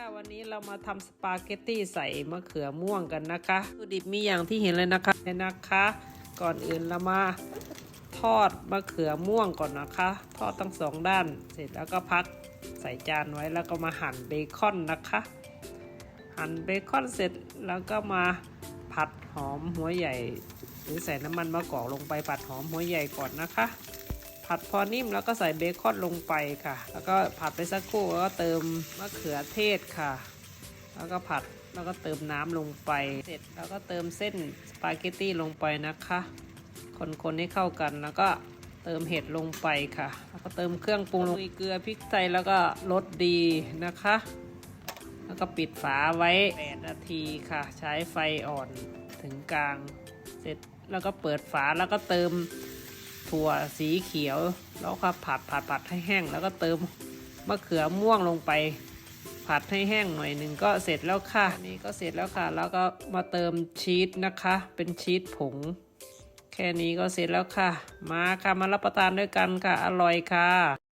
ค่ะวันนี้เรามาทำสปาเกตตี้ใส่มะเขือม่วงกันนะคะวัตถุดิบมีอย่างที่เห็นเลยนะคะเนี่ยนะคะ ก่อนอื่นเรามาทอดมะเขือม่วงก่อนนะคะ ทอดทั้งสองด้านเสร็จแล้วก็พักใส่จานไว้แล้วก็มาหั่นเบคอนนะคะ หั่นเบคอนเสร็จแล้วก็มาผัดหอมหัวใหญ่ หรือใส่น้ำมันมะกอกลงไปผัดหอมหัวใหญ่ก่อนนะคะ ผัดพอนิ่มแล้วก็ใส่เบคอนลงไปค่ะ แล้วก็ผัดไปสักครู่แล้วก็เติมมะเขือเทศค่ะ แล้วก็ผัดแล้วก็เติมน้ำลงไป เสร็จแล้วก็เติมเส้นสปาเกตตี้ลงไปนะคะ คนๆให้เข้ากันแล้วก็เติมเห็ดลงไปค่ะ แล้วก็เติมเครื่องปรุงลงเกลือพริกไทยแล้วก็รสดีนะคะ แล้วก็ปิดฝาไว้8นาทีค่ะ ใช้ไฟอ่อนถึงกลาง เสร็จแล้วก็เปิดฝาแล้วก็เติม ถั่วสีเขียว แล้วก็ผัดผัดผัดให้แห้ง แล้วก็เติมมะเขือม่วงลงไป ผัดให้แห้งหน่อยหนึ่งก็เสร็จแล้วค่ะนี่ก็เสร็จแล้วค่ะ แล้วก็มาเติมชีสนะคะ เป็นชีสผง แค่นี้ก็เสร็จแล้วค่ะ มาค่ะมารับประทานด้วยกันค่ะ อร่อยค่ะ